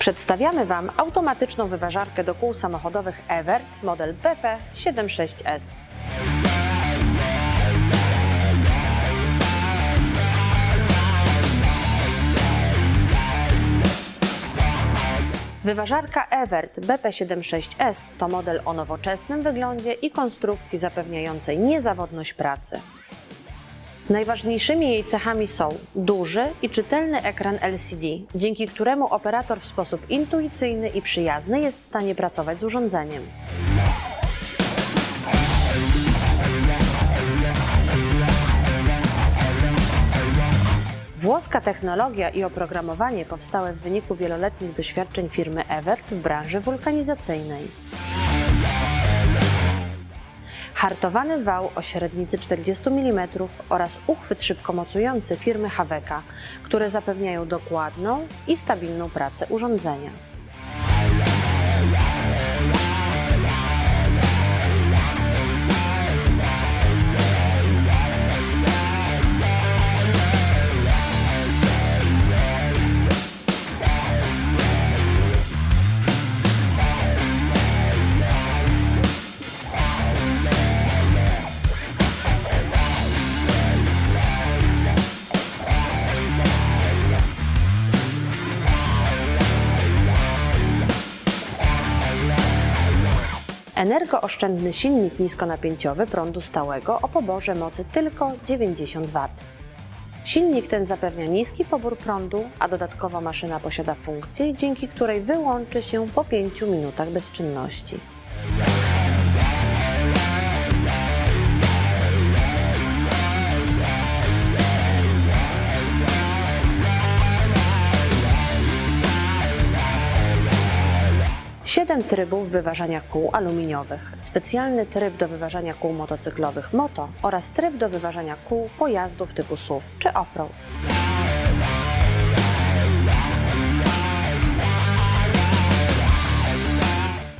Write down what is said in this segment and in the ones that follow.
Przedstawiamy Wam automatyczną wyważarkę do kół samochodowych Evert model BP76S. Wyważarka Evert BP76S to model o nowoczesnym wyglądzie i konstrukcji zapewniającej niezawodność pracy. Najważniejszymi jej cechami są duży i czytelny ekran LCD, dzięki któremu operator w sposób intuicyjny i przyjazny jest w stanie pracować z urządzeniem. Włoska technologia i oprogramowanie powstałe w wyniku wieloletnich doświadczeń firmy Evert w branży wulkanizacyjnej. Hartowany wał o średnicy 40 mm oraz uchwyt szybkomocujący firmy Haveka, które zapewniają dokładną i stabilną pracę urządzenia. Energooszczędny silnik niskonapięciowy prądu stałego o poborze mocy tylko 90 W. Silnik ten zapewnia niski pobór prądu, a dodatkowo maszyna posiada funkcję, dzięki której wyłączy się po 5 minutach bezczynności. Siedem trybów wyważania kół aluminiowych, specjalny tryb do wyważania kół motocyklowych moto oraz tryb do wyważania kół pojazdów typu SUV czy offroad.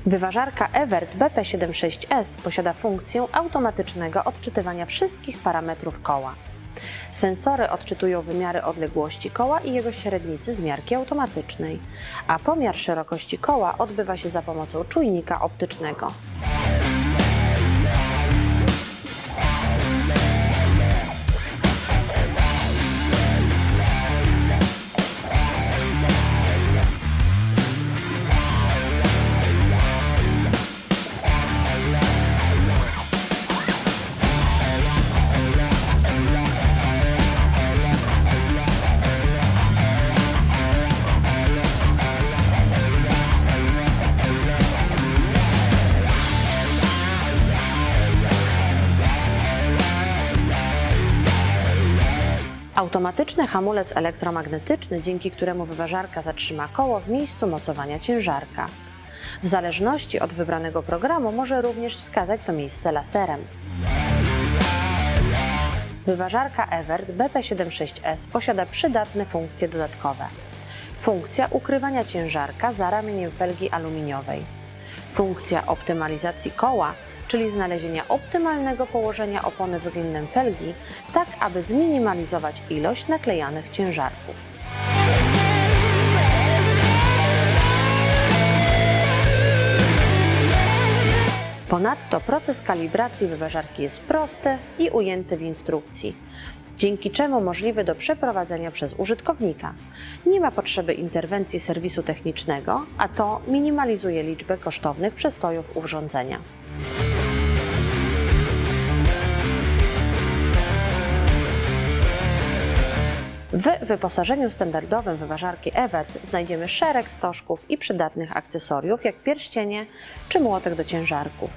Wyważarka Evert BP76S posiada funkcję automatycznego odczytywania wszystkich parametrów koła. Sensory odczytują wymiary odległości koła i jego średnicy z miarki automatycznej, a pomiar szerokości koła odbywa się za pomocą czujnika optycznego. Automatyczny hamulec elektromagnetyczny, dzięki któremu wyważarka zatrzyma koło w miejscu mocowania ciężarka. W zależności od wybranego programu może również wskazać to miejsce laserem. Wyważarka Evert BP76S posiada przydatne funkcje dodatkowe. Funkcja ukrywania ciężarka za ramieniem felgi aluminiowej. Funkcja optymalizacji koła, czyli znalezienia optymalnego położenia opony względem felgi, tak aby zminimalizować ilość naklejanych ciężarków. Ponadto proces kalibracji wyważarki jest prosty i ujęty w instrukcji, dzięki czemu możliwy do przeprowadzenia przez użytkownika. Nie ma potrzeby interwencji serwisu technicznego, a to minimalizuje liczbę kosztownych przestojów urządzenia. W wyposażeniu standardowym wyważarki Evert znajdziemy szereg stożków i przydatnych akcesoriów, jak pierścienie czy młotek do ciężarków.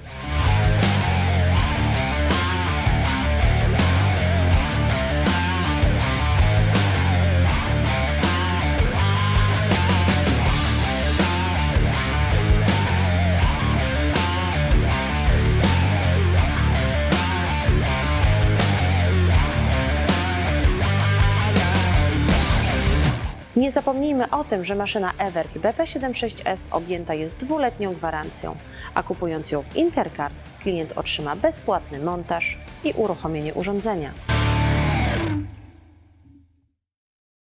Nie zapomnijmy o tym, że maszyna Evert BP76S objęta jest dwuletnią gwarancją, a kupując ją w Intercars, klient otrzyma bezpłatny montaż i uruchomienie urządzenia.